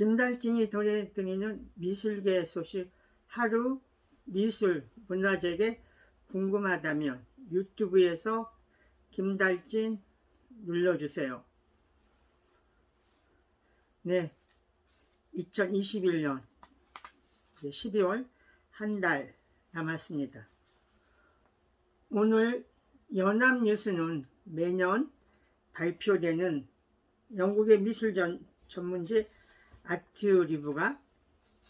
김달진이 전해드리는 미술계 소식 하루 미술 문화재계 궁금하다면 유튜브에서 김달진 눌러주세요. 네, 2021년 12월 한 달 남았습니다. 오늘 연합뉴스는 매년 발표되는 영국의 미술 전, 전문지 아트 리뷰가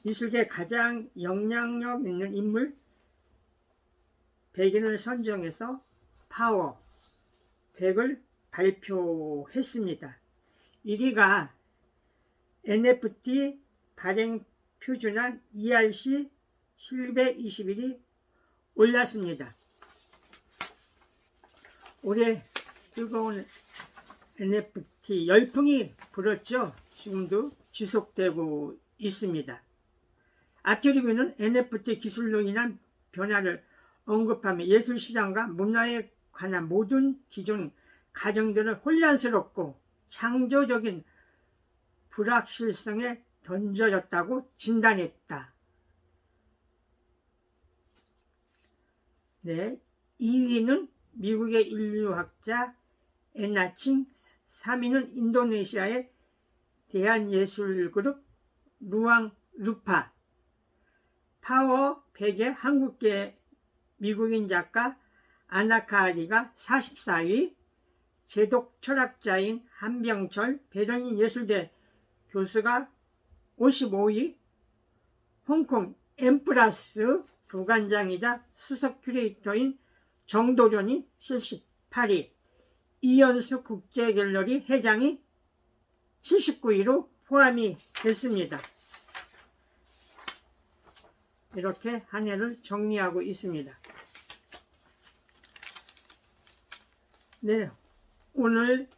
미술계 가장 영향력 있는 인물 100인을 선정해서 파워 100을 발표했습니다. 1위가 NFT 발행 표준한 ERC 721이 올랐습니다. 올해 뜨거운 NFT 열풍이 불었죠. 지금도 지속되고 있습니다. 아트리뷰는 NFT 기술로 인한 변화를 언급하며 예술시장과 문화에 관한 모든 기존 가정들을 혼란스럽고 창조적인 불확실성에 던져졌다고 진단했다. 네, 2위는 미국의 인류학자 에나칭, 3위는 인도네시아의 대한예술그룹 루앙 루파, 파워 100의 한국계 미국인 작가 아나카리가 44위, 제독 철학자인 한병철 배런인 예술대 교수가 55위, 홍콩 엠플라스 부관장이자 수석 큐레이터인 정도련이 78위, 이연수 국제갤러리 회장이 79위로 포함이 됐습니다. 이렇게 한 해를 정리하고 있습니다. 네, 오늘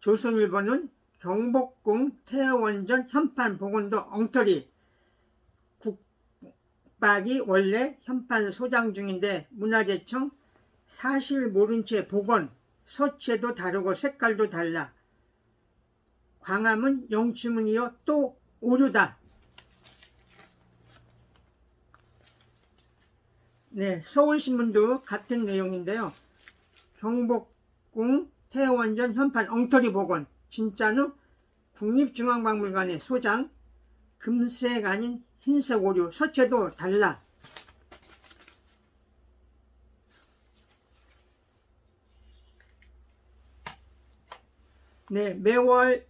조선일보는 경복궁 태원전 현판 복원도 엉터리 국박이 원래 현판 소장 중인데 문화재청 사실 모른 채 복원 서체도 다르고 색깔도 달라 광화문 영추문이여 또 오류다. 네, 서울신문도 같은 내용인데요. 경복궁 태원전 현판 엉터리 복원. 진짜는 국립중앙박물관의 소장 금색 아닌 흰색 오류. 서체도 달라. 네 매월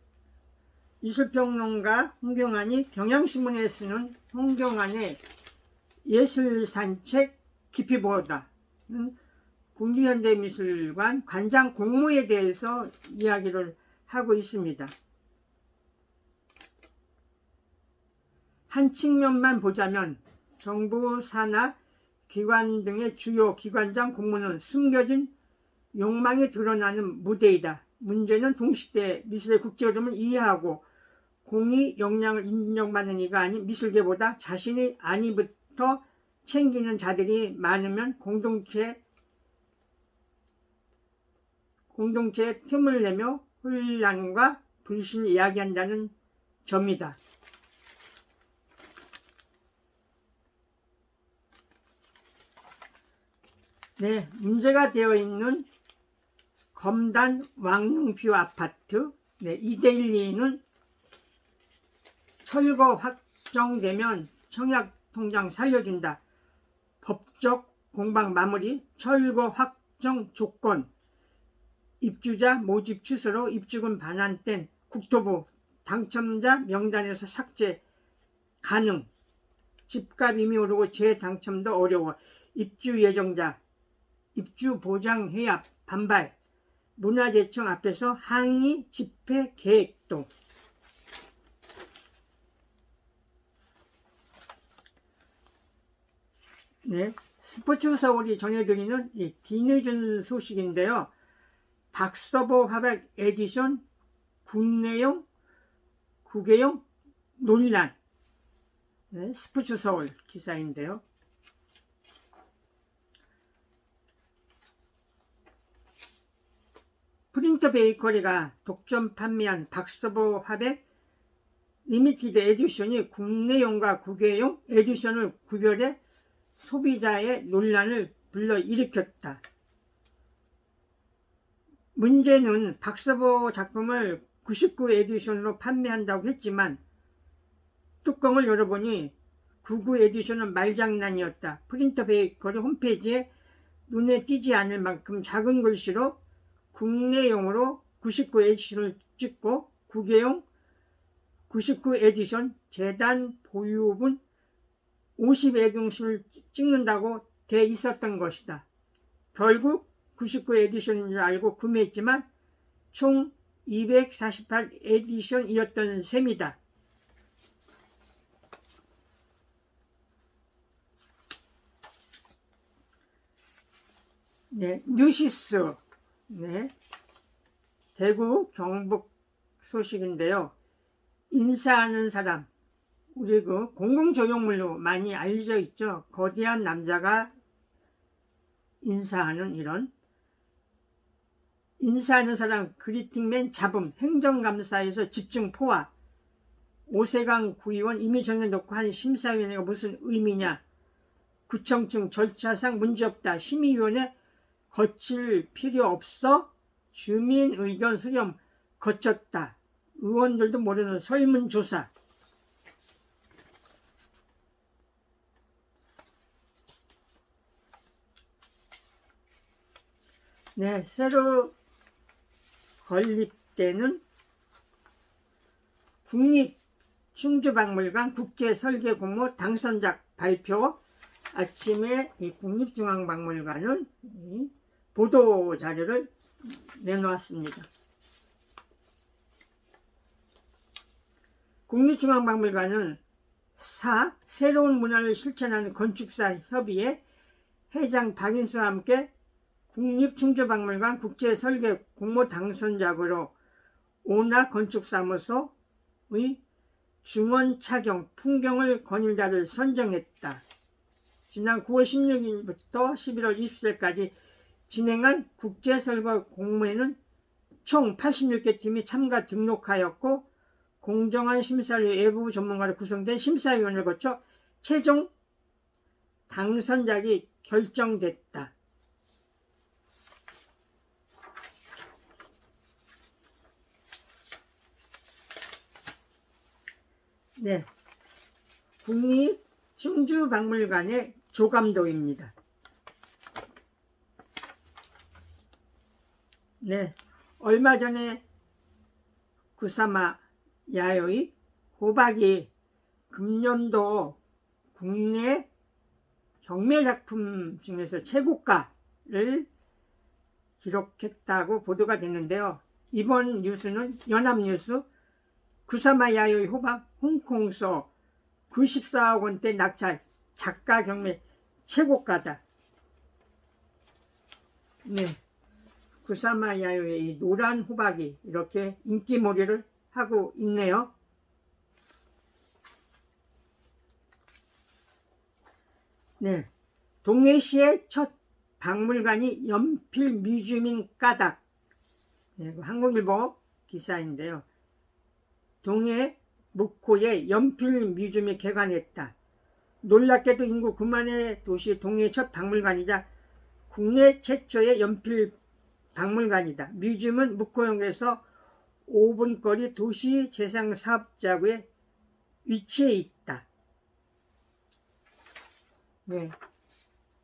이술평론가 홍경환이 경향신문에 쓰는 홍경환의 예술산책 깊이 보다 국립현대미술관 관장 공모에 대해서 이야기를 하고 있습니다. 한 측면만 보자면 정부 산하 기관 등의 주요 기관장 공무는 숨겨진 욕망이 드러나는 무대이다. 문제는 동시대 미술의 국제 흐름을 이해하고 공의 역량을 인정받는 이가 아닌 미술계보다 자신의 안위부터 챙기는 자들이 많으면 공동체 공동체에 틈을 내며 혼란과 불신을 이야기한다는 점이다. 네, 문제가 되어 있는 검단 왕릉뷰 아파트 네, 이데일리는 철거 확정되면 청약통장 살려준다. 법적 공방 마무리, 철거 확정 조건, 입주자 모집 취소로 입주금 반환된 국토부 당첨자 명단에서 삭제 가능. 집값 이미 오르고 재당첨도 어려워. 입주 예정자, 입주 보장 해약 반발. 문화재청 앞에서 항의 집회 계획도. 네, 스포츠 서울이 전해드리는 이 뒤늦은 소식인데요. 박서보 화백 에디션 국내용 국외용 논란 네, 스포츠 서울 기사인데요. 프린터 베이커리가 독점 판매한 박서보 화백 리미티드 에디션이 국내용과 국외용 에디션을 구별해 소비자의 논란을 불러일으켰다. 문제는 박서보 작품을 99 에디션으로 판매한다고 했지만 뚜껑을 열어보니 99 에디션은 말장난이었다. 프린터 베이커리 홈페이지에 눈에 띄지 않을 만큼 작은 글씨로 국내용으로 99 에디션을 찍고 국외용 99 에디션 재단 보유분 50 에디션을 찍는다고 돼 있었던 것이다. 결국 99 에디션인 줄 알고 구매했지만 총 248 에디션이었던 셈이다. 네, 뉴시스. 네. 대구 경북 소식인데요. 인사하는 사람. 우리 그 공공조형물로 많이 알려져 있죠. 거대한 남자가 인사하는 이런 인사하는 사람 그리팅맨 잡음 행정감사에서 집중 포화. 오세강 구의원 임의 정해 놓고 한 심사위원회가 무슨 의미냐? 구청층 절차상 문제없다. 심의위원회 거칠 필요 없어? 주민 의견 수렴 거쳤다. 의원들도 모르는 설문조사 네, 새로 건립되는 국립 충주박물관 국제설계공모 당선작 발표 아침에 이 국립중앙박물관은 이 보도 자료를 내놓았습니다. 국립중앙박물관은 사 새로운 문화를 실천하는 건축사 협의회 회장 박인수와 함께 국립충주박물관 국제설계 공모 당선작으로 오나 건축사무소의 중원 착용 풍경을 거닐다를 선정했다. 지난 9월 16일부터 11월 20일까지 진행한 국제설계 공모에는 총 86개 팀이 참가 등록하였고 공정한 심사를 위해 외부 전문가로 구성된 심사위원을 거쳐 최종 당선작이 결정됐다. 네. 국립 충주박물관의 조감독입니다. 네. 얼마 전에 구사마 야요이 호박이 금년도 국내 경매 작품 중에서 최고가를 기록했다고 보도가 됐는데요. 이번 뉴스는 연합뉴스 구사마 야요이 호박 홍콩서 94억 원대 낙찰 작가 경매 최고가다. 네. 구사마 야요의 이 노란 호박이 이렇게 인기몰이를 하고 있네요. 네. 동해시의 첫 박물관이 연필 뮤지엄인 까닭. 네, 한국일보 기사인데요. 동해 묵호에 연필 뮤지엄이 개관했다. 놀랍게도 인구 9만의 도시 동해 첫 박물관이자 국내 최초의 연필 박물관이다. 뮤지엄은 묵호역에서 5분 거리 도시 재생 사업자구에 위치해 있다. 네.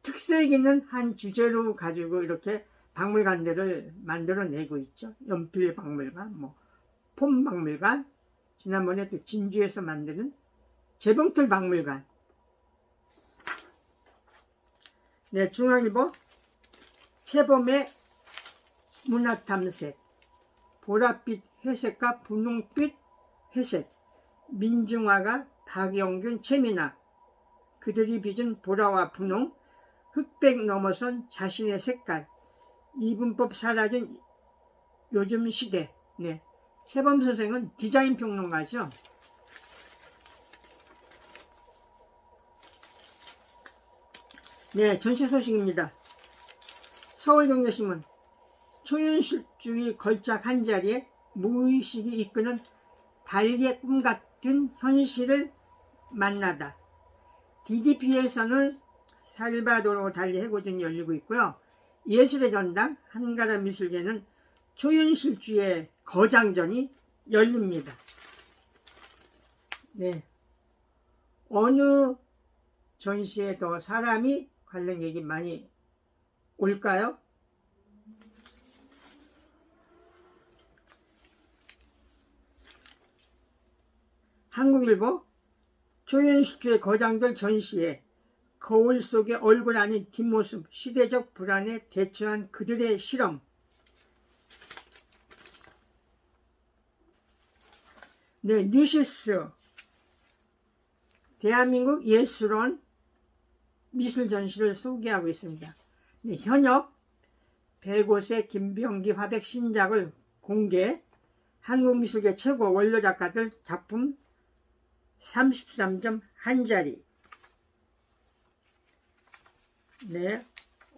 특색 있는 한 주제로 가지고 이렇게 박물관들을 만들어내고 있죠. 연필 박물관, 뭐, 폼 박물관, 지난번에 또 진주에서 만드는 재봉틀 박물관. 네, 중앙일보 최범의 문화탐색 보랏빛 회색과 분홍빛 회색 민중화가 박영균 최민아 그들이 빚은 보라와 분홍 흑백 넘어선 자신의 색깔 이분법 사라진 요즘 시대 네. 세범 선생은 디자인 평론가죠. 네, 전시 소식입니다. 서울경제신문 초현실주의 걸작 한자리에 무의식이 이끄는 달리의 꿈 같은 현실을 만나다. DDP에서는 살바도로 달리 해고전이 열리고 있고요. 예술의 전당 한가라 미술계는 초현실주의 거장전이 열립니다. 네. 어느 전시에 더 사람이 관련 얘기 많이 올까요? 한국일보 조현식주의 거장들 전시에 거울 속의 얼굴 아닌 뒷모습, 시대적 불안에 대처한 그들의 실험. 네, 뉴시스. 대한민국 예술원 미술 전시를 소개하고 있습니다. 네, 현역 105세 김병기 화백 신작을 공개, 한국미술계 최고 원로 작가들 작품 33점 한 자리. 네,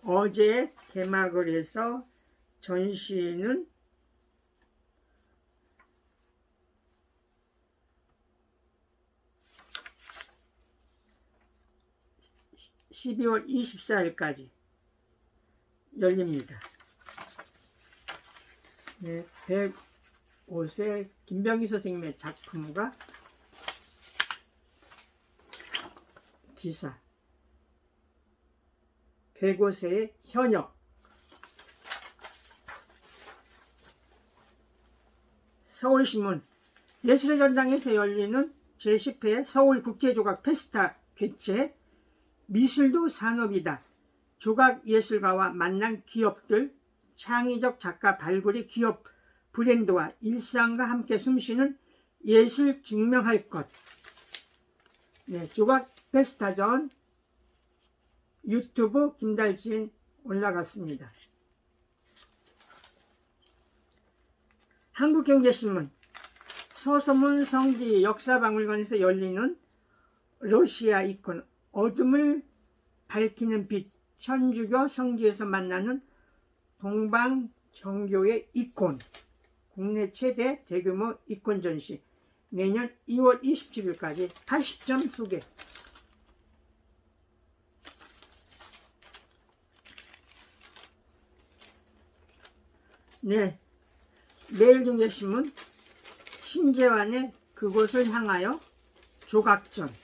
어제 개막을 해서 전시는 (12월 24일까지) 열립니다. 네, 105세 김병희 선생님의 작품과 기사. 105세의 현역. 서울신문. 예술의 전당에서 열리는 제10회 서울국제조각 페스타 개최 미술도 산업이다. 조각예술가와 만난 기업들, 창의적 작가 발굴의 기업 브랜드와 일상과 함께 숨쉬는 예술 증명할 것. 네, 조각 페스타전 유튜브 김달진 올라갔습니다. 한국경제신문 서소문 성지 역사박물관에서 열리는 러시아 이콘 어둠을 밝히는 빛 천주교 성지에서 만나는 동방 정교의 이콘 국내 최대 대규모 이콘 전시. 내년 2월 27일까지 80점 소개. 네, 내일경제신문 신재환의 그곳을 향하여 조각전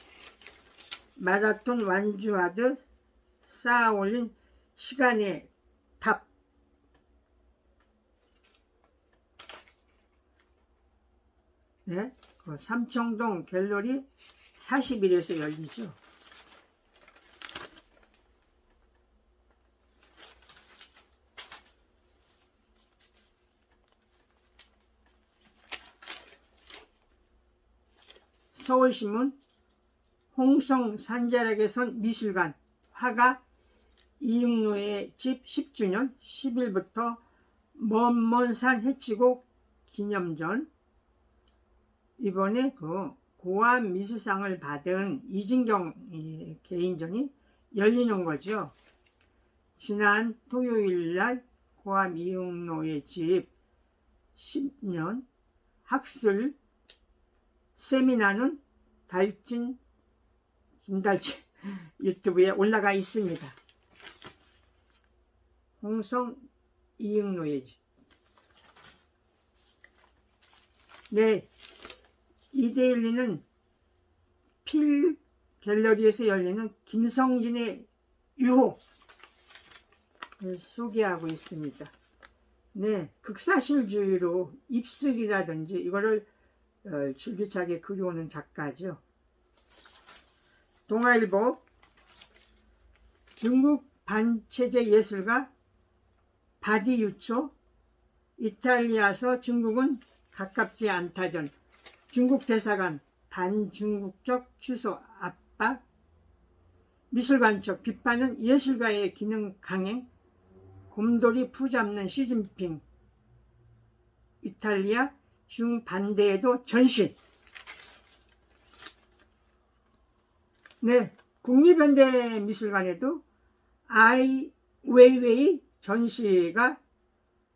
마라톤 완주하듯 쌓아 올린 시간의 답 네, 그 삼청동 갤러리 40일에서 열리죠. 서울신문 홍성 산자락에선 미술관 화가 이육로의 집 10주년 10일부터 먼먼 산 해치고 기념전 이번에 그 고암 미술상을 받은 이진경 개인전이 열리는 거죠. 지난 토요일 날 고암 이육로의 집 10년 학술 세미나는 달진 김달진 유튜브에 올라가 있습니다. 홍성 이응로의 집. 네, 이데일리는 필 갤러리에서 열리는 김성진의 유호 소개하고 있습니다. 네, 극사실주의로 입술이라든지 이거를 어, 줄기차게 그려오는 작가죠. 동아일보 중국 반체제 예술가 바디 유초 이탈리아서 중국은 가깝지 않다전 중국 대사관 반중국적 취소 압박 미술관 쪽 비판은 예술가의 기능 강행 곰돌이 푸잡는 시진핑 이탈리아 중반대에도 전신 네 국립현대미술관에도 아이 웨이웨이 전시가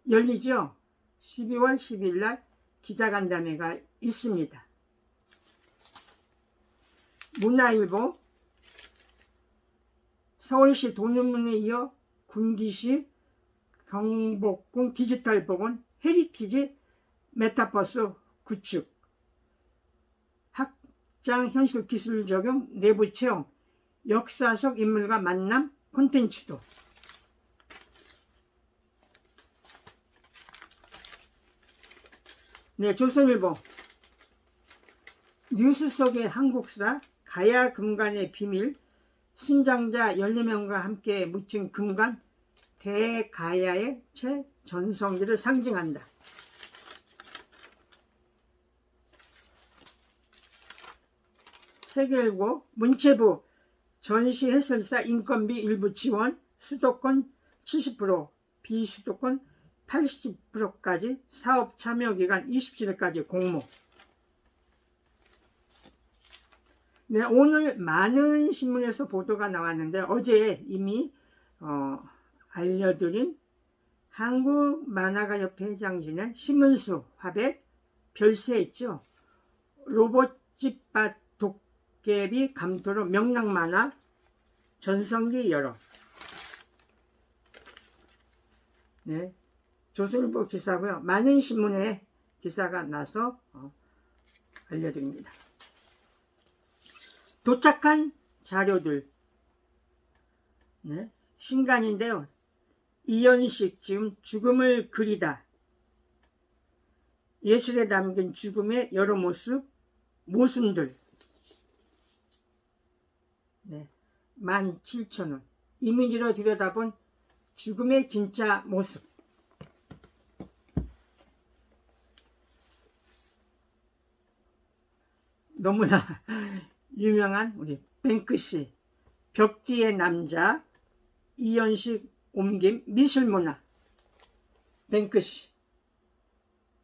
열리죠 12월 10일 날 기자간담회가 있습니다. 문화일보 서울시 도ணு문에 이어 군기시 경복궁 디지털 복원 헤리티지 메타버스 구축 확장 현실 기술 적용 내부 체험 역사 속 인물과 만남 콘텐츠도 네 조선일보 뉴스 속의 한국사 가야 금관의 비밀 순장자 14명과 함께 묻힌 금관 대가야의 최전성기를 상징한다. 세계일보 문체부 전시 해설사 인건비 일부 지원 수도권 70% 비수도권 80%까지 사업 참여 기간 27일까지 공모 네, 오늘 많은 신문에서 보도가 나왔는데 어제 이미 어, 알려드린 한국만화가협회 회장진의 신문수 화백 별세했죠. 로봇집 밭 도깨비 감도로 명랑만화 전성기 열어 네, 조선일보 기사고요. 많은 신문에 기사가 나서 어, 알려드립니다. 도착한 자료들 네, 신간인데요. 이연식 지금 죽음을 그리다 예술에 담긴 죽음의 여러 모습 모순들 네, 17,000원 이미지로 들여다본 죽음의 진짜 모습 너무나 유명한 우리 뱅크시 벽 뒤의 남자 이연식 옮김 미술문화 뱅크시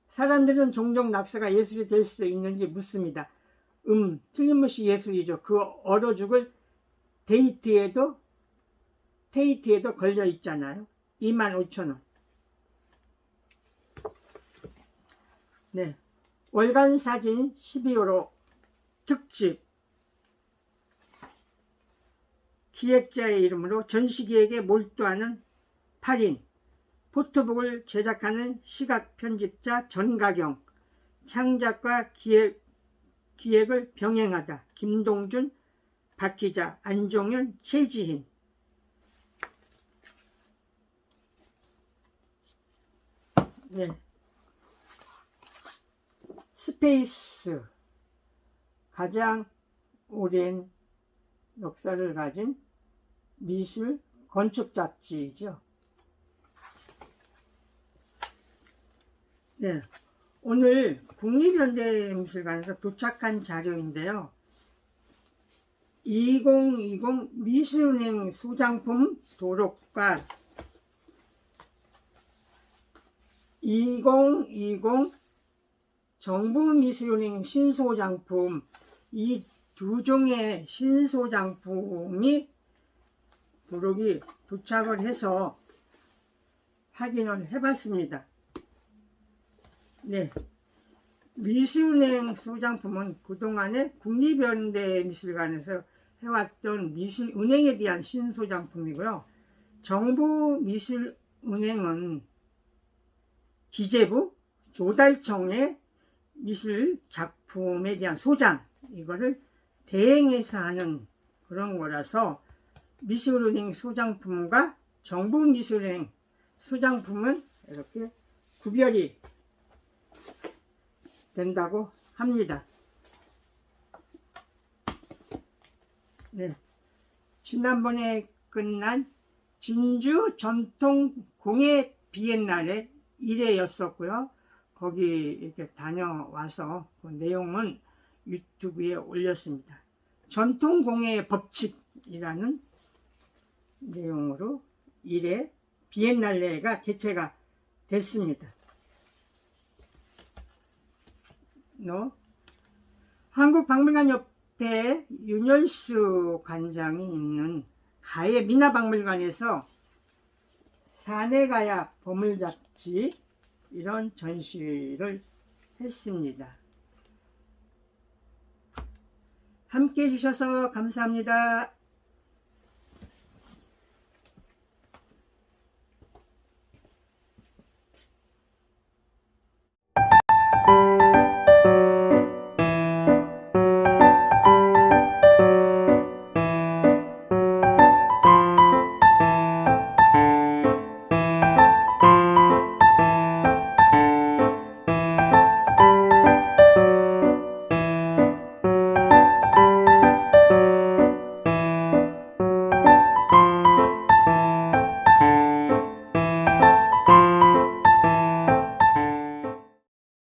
사람들은 종종 낙서가 예술이 될수 있는지 묻습니다. 음, 틀림없이 예술이죠. 그 얼어 죽을 데이트에도 테이트에도 걸려 있잖아요. 25,000원. 네. 월간 사진 12호로 특집 기획자의 이름으로 전시기획에 몰두하는 8인 포토북을 제작하는 시각 편집자 전가경 창작과 기획, 기획을 병행하다 김동준 박기자 안종현 최지hin 네. 스페이스 가장 오랜 역사를 가진 미술 건축 잡지이죠. 네. 오늘 국립현대미술관에서 도착한 자료인데요. 2020 미술은행 소장품 도록과 2020 정부미술은행 신소장품 이 두 종의 신소장품이 도록이 도착을 해서 확인을 해봤습니다. 네. 미술은행 소장품은 그동안에 국립현대미술관에서 해왔던 미술은행에 대한 신소장품이고요. 정부 미술은행은 기재부 조달청의 미술 작품에 대한 소장 이거를 대행해서 하는 그런 거라서 미술은행 소장품과 정부 미술은행 소장품은 이렇게 구별이 된다고 합니다. 네. 지난번에 끝난 진주 전통 공예 비엔날의 1회였었고요. 거기 이렇게 다녀와서 그 내용은 유튜브에 올렸습니다. 전통 공예 법칙이라는 내용으로 1회 비엔날레가 개최가 됐습니다. 너 한국 박물관 협회 윤열수 관장이 있는 가해 민화박물관에서 사내가야 보물 잡지 이런 전시를 했습니다. 함께 해주셔서 감사합니다.